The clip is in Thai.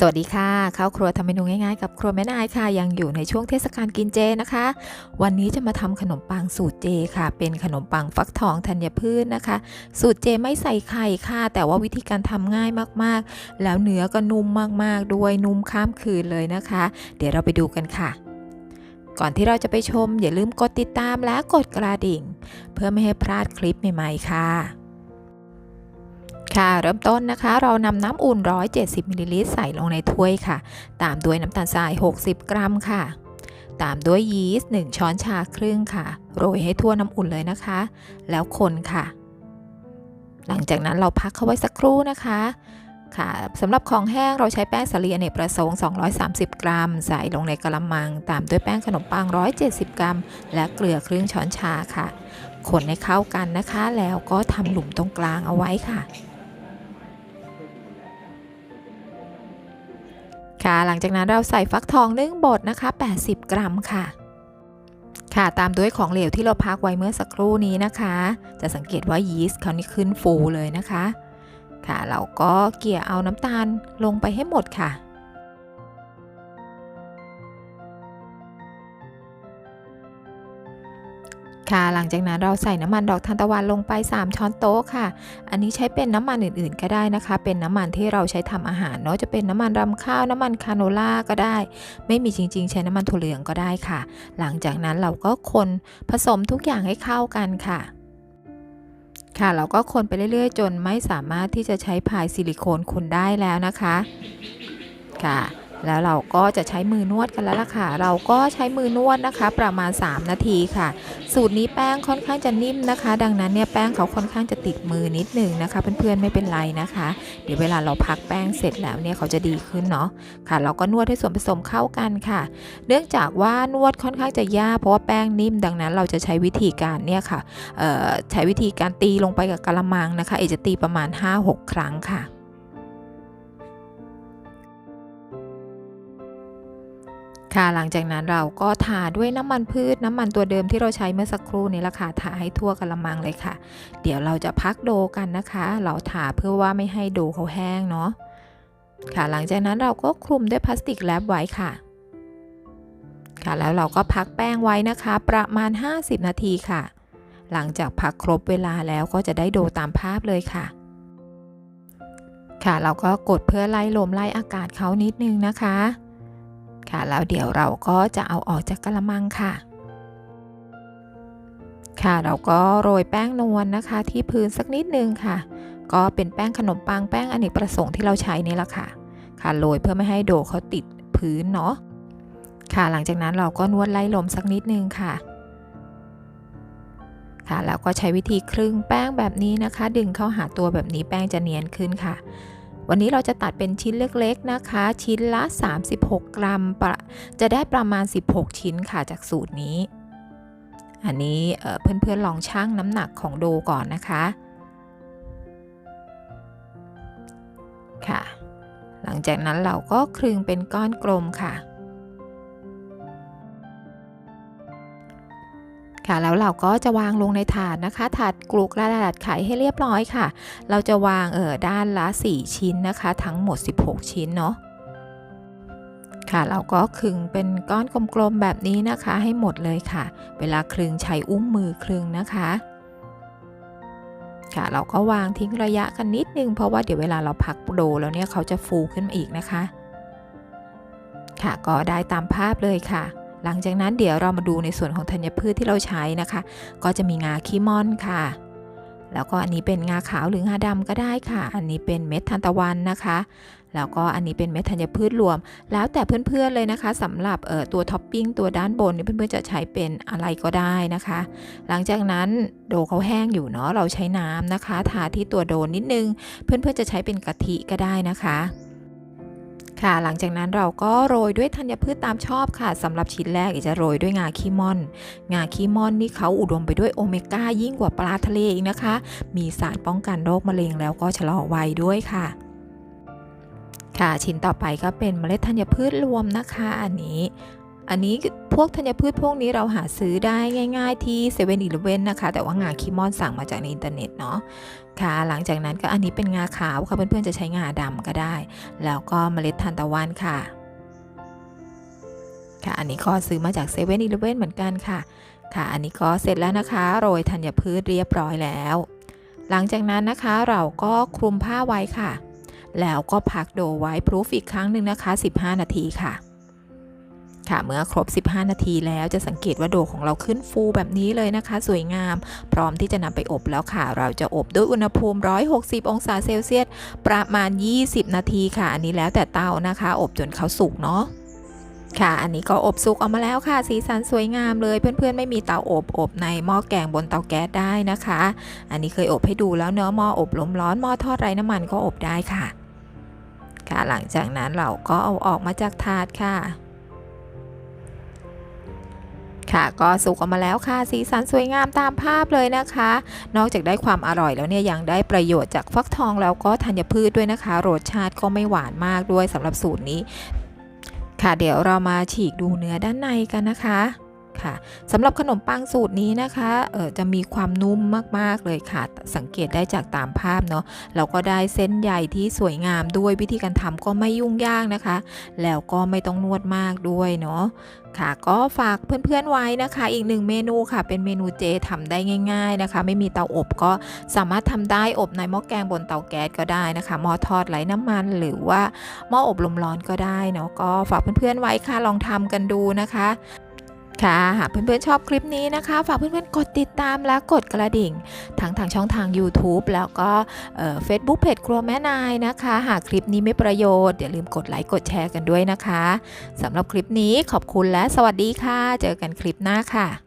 สวัสดีค่ะข้าวครัวทำเมนูง่ายๆกับครัวแม่นายค่ะยังอยู่ในช่วงเทศกาลกินเจนะคะ วันนี้จะมาทำขนมปังสูตรเจค่ะ เป็นขนมปังฟักทองธัญพืชนะคะ สูตรเจไม่ใส่ไข่ค่ะ แต่ว่าวิธีการทำง่ายมากๆ แล้วเนื้อก็นุ่มมากๆ ด้วยนุ่มข้ามคืนเลยนะคะ เดี๋ยวเราไปดูกันค่ะ ก่อนที่เราจะไปชม อย่าลืมกดติดตามและกดกระดิ่ง เพื่อไม่ให้พลาดคลิปใหม่ๆค่ะ ค่ะเริ่มต้นนะคะ เรานำน้ำอุ่น 170มิลลิลิตรใส่ลงในถ้วยค่ะ ตามด้วยน้ำตาลทราย 60 กรัมค่ะ ตามด้วยยีสต์1ช้อนชาครึ่งค่ะ โรยให้ทั่วน้ำอุ่นเลยนะคะ แล้วคนค่ะ หลังจากนั้นเราพักเขาไว้สักครู่นะคะค่ะสำหรับของแห้งเราใช้แป้งสาลีอเนกประสงค์ 230 กรัม ใส่ลงในกระมัง ตามด้วยแป้งขนมปัง 170 กรัม และเกลือครึ่งช้อนชาค่ะ คนให้เข้ากันนะคะ แล้วก็ทำหลุมตรงกลางเอาไว้ค่ะ ค่ะหลังจากนั้นเราใส่ฟักทองนึ่งบดนะคะ 80 กรัมค่ะ ค่ะตามด้วยของเหลวที่เราพักไว้เมื่อสักครู่นี้นะคะ จะสังเกตว่ายีสต์เขานี่ขึ้นฟูเลยนะคะ ค่ะเราก็เกี่ยเอาน้ำตาลลงไปให้หมดค่ะ ค่ะ หลังจากนั้นเราใส่น้ำมันดอกทานตะวันลงไป 3 ช้อนโต๊ะค่ะ อันนี้ใช้เป็นน้ำมันอื่นๆ ก็ได้นะคะ เป็นน้ำมันที่เราใช้ทำอาหารเนาะ จะเป็นน้ำมันรำข้าว น้ำมันคาโนล่าก็ได้ ไม่มีจริง ๆ ใช้น้ำมันถั่วเหลืองก็ได้ค่ะ หลังจากนั้นเราก็คนผสมทุกอย่างให้เข้ากันค่ะค่ะเราก็คนไปเรื่อย ๆ จนไม่สามารถที่จะใช้พายซิลิโคนคนได้แล้วนะคะ ค่ะ แล้วเราก็จะใช้มือนวดกันแล้วล่ะค่ะ เราก็ใช้มือนวดนะคะ ประมาณ 3 นาทีค่ะ สูตรนี้แป้งค่อนข้างจะนิ่มนะคะ ดังนั้นเนี่ยแป้งเขาค่อนข้างจะติดมือนิดนึงนะคะ เพื่อนๆไม่เป็นไรนะคะ เดี๋ยวเวลาเราพักแป้งเสร็จแล้วเนี่ยเขาจะดีขึ้นเนาะค่ะ เราก็นวดให้ส่วนผสมเข้ากันค่ะ เนื่องจากว่านวดค่อนข้างจะยากเพราะว่าแป้งนิ่ม ดังนั้นเราจะใช้วิธีการเนี่ยค่ะใช้วิธีการตีลงไปกับกะละมังนะคะ เอจะตีประมาณ 5-6 ครั้งค่ะ ค่ะหลังจากนั้นเราก็ทาด้วยน้ำมันพืชน้ำมันตัวเดิมที่เราใช้เมื่อสักครู่นี้ละค่ะทาให้ทั่วกระมังเลยค่ะ เดี๋ยวเราจะพักโดกันนะคะ เราทาเพื่อว่าไม่ให้โดเขาแห้งเนาะค่ะหลังจากนั้นเราก็คลุมด้วยพลาสติกแรปไว้ค่ะค่ะแล้วเราก็พักแป้งไว้นะคะ ประมาณ 50 นาทีค่ะ หลังจากพักครบเวลาแล้วก็จะได้โดตามภาพเลยค่ะ ค่ะเราก็กดเพื่อไล่ลมไล่อากาศเขานิดนึงนะคะ ค่ะ แล้วเดี๋ยวเราก็จะเอาออกจากกระมังค่ะ ค่ะเราก็โรยแป้งนวลนะคะ ที่พื้นสักนิดนึงค่ะ ก็เป็นแป้งขนมปังแป้งอเนกประสงค์ที่เราใช้นี่แหละค่ะ ค่ะโรยเพื่อไม่ให้โดเขาติดพื้นเนาะค่ะหลังจากนั้นเราก็นวดไล่ลมสักนิดนึงค่ะ ค่ะแล้วก็ใช้วิธีครึ่งแป้งแบบนี้นะคะ ดึงเข้าหาตัวแบบนี้แป้งจะเนียนขึ้นค่ะ วันนี้เราจะตัดเป็นชิ้นเล็กๆนะคะ ชิ้นละ 36 กรัมประจะได้ประมาณ 16 ชิ้นค่ะจากสูตรนี้ อันนี้เเพื่อนๆลองชั่งน้ำหนักของโดก่อนนะคะค่ะ หลังจากนั้นเราก็คลึงเป็นก้อนกลมค่ะ ค่ะแล้วเราก็จะวางลงในถาดนะคะ ถาดกรุกกระดาษไขให้เรียบร้อยค่ะ เราจะวางเออด้านละ 4 ชิ้นนะคะ ทั้งหมด 16 ชิ้นเนาะค่ะเราก็คลึงเป็นก้อนกลมๆแบบนี้นะคะ ให้หมดเลยค่ะ เวลาคลึงใช้อุ้งมือคลึงนะคะค่ะเราก็วางทิ้งระยะกันนิดนึง เพราะว่าเดี๋ยวเวลาเราพักโดแล้วเนี่ยเขาจะฟูขึ้นมาอีกนะคะ ค่ะก็ได้ตามภาพเลยค่ะ หลังจากนั้นเดี๋ยวเรามาดูในส่วนของธัญพืชที่เราใช้นะคะ ก็จะมีงาขี้ม่อนค่ะ แล้วก็อันนี้เป็นงาขาวหรืองาดำก็ได้ค่ะ อันนี้เป็นเม็ดทานตะวันนะคะ แล้วก็อันนี้เป็นเม็ดธัญพืชรวม แล้วแต่เพื่อนๆเลยนะคะสำหรับเอ่อตัวท็อปปิ้งตัวด้านบนนี่เพื่อนๆจะใช้เป็นอะไรก็ได้นะคะ หลังจากนั้นโดเขาแห้งอยู่เนาะเราใช้น้ำนะคะ ทาที่ตัวโดนิดนึง เพื่อนๆจะใช้เป็นกะทิก็ได้นะคะ ค่ะ หลังจากนั้นเราก็โรยด้วยธัญพืชตามชอบค่ะสำหรับชิ้นแรกจะโรยด้วยงาขี้ม่อน งาขี้ม่อนนี่เขาอุดมไปด้วยโอเมก้ายิ่งกว่าปลาทะเลอีกนะคะ มีสารป้องกันโรคมะเร็งแล้วก็ชะลอวัยด้วยค่ะค่ะชิ้นต่อไปก็เป็นเมล็ดธัญพืชรวมนะคะ อันนี้ อันนี้พวกธัญพืชพวกนี้เราหาซื้อได้ง่าย ๆ ที่7 e เ e ่ e อนะคะ แต่ว่างาคิมอนสั่งมาจากในอินเทอร์เน็ตเนาะค่ะ หลังจากนั้นก็อันนี้เป็นงาขาวค่ะเพื่อนๆจะใช้งาดำก็ได้ แล้วก็เมล็ดทานตะวันค่ะ ค่ะ อันนี้ก็ซื้อมาจาก7 e เ e ่ e อเหมือนกันค่ะ ค่ะ อันนี้ก็เสร็จแล้วนะคะ โรยธัญพืชเรียบร้อยแล้ว หลังจากนั้นนะคะเราก็คลุมผ้าไว้ค่ะ แล้วก็พักโดไว้พรูฟอีกครั้งหนึ่งนะคะ 15 นาทีค่ะ ค่ะเมื่อครบ 15 นาทีแล้วจะสังเกตว่าโดของเราขึ้นฟูแบบนี้เลยนะคะ สวยงาม พร้อมที่จะนำไปอบแล้วค่ะ เราจะอบด้วยอุณหภูมิ 160 องศาเซลเซียส ประมาณ 20 นาทีค่ะ อันนี้แล้วแต่เตานะคะ อบจนเขาสุกเนาะค่ะ อันนี้ก็อบสุกออกมาแล้วค่ะ สีสันสวยงามเลยเพื่อนๆ ไม่มีเตาอบอบในหม้อแกงบนเตาแก๊สได้นะคะ อันนี้เคยอบให้ดูแล้วเนื้อะหม้ออบลมร้อนหม้อทอดไร้น้ำมันก็อบได้ค่ะ ค่ะหลังจากนั้นเราก็เอาออกมาจากถาดค่ะ ค่ะ ก็สุกออกมาแล้วค่ะสีสันสวยงามตามภาพเลยนะคะ นอกจากได้ความอร่อยแล้วเนี่ยยังได้ประโยชน์จากฟักทองแล้วก็ธัญพืชด้วยนะคะรสชาติก็ไม่หวานมากด้วยสำหรับสูตรนี้ ค่ะเดี๋ยวเรามาฉีกดูเนื้อด้านในกันนะคะ ค่ะสำหรับขนมปังสูตรนี้นะคะเออจะมีความนุ่มมากๆเลยค่ะ สังเกตได้จากตามภาพเนาะเราก็ได้เส้นใหญ่ที่สวยงามด้วยวิธีการทำก็ไม่ยุ่งยากนะคะ แล้วก็ไม่ต้องนวดมากด้วยเนาะค่ะก็ฝากเพื่อนๆไว้นะคะ อีกหนึ่งเมนูค่ะ เป็นเมนูเจทำได้ง่าย ๆนะคะ ไม่มีเตาอบก็สามารถทำได้อบในหม้อแกงบนเตาแก๊สก็ได้นะคะหม้อทอดไร้น้ำมัน หรือว่าหม้ออบลมร้อนก็ได้เนาะก็ฝากเพื่อนๆไว้ค่ะลองทำกันดูนะคะ ค่ะหากเพื่อนๆชอบคลิปนี้นะคะ ฝากเพื่อนๆกดติดตามและกดกระดิ่ง ทั้งทางช่องทาง YouTube แล้วก็เฟซบุ๊กเพจครัวแม่นายนะคะ หากคลิปนี้ไม่ประโยชน์อย่าลืมกดไลค์กดแชร์กันด้วยนะคะสำหรับคลิปนี้ขอบคุณและสวัสดีค่ะ เจอกันคลิปหน้าค่ะ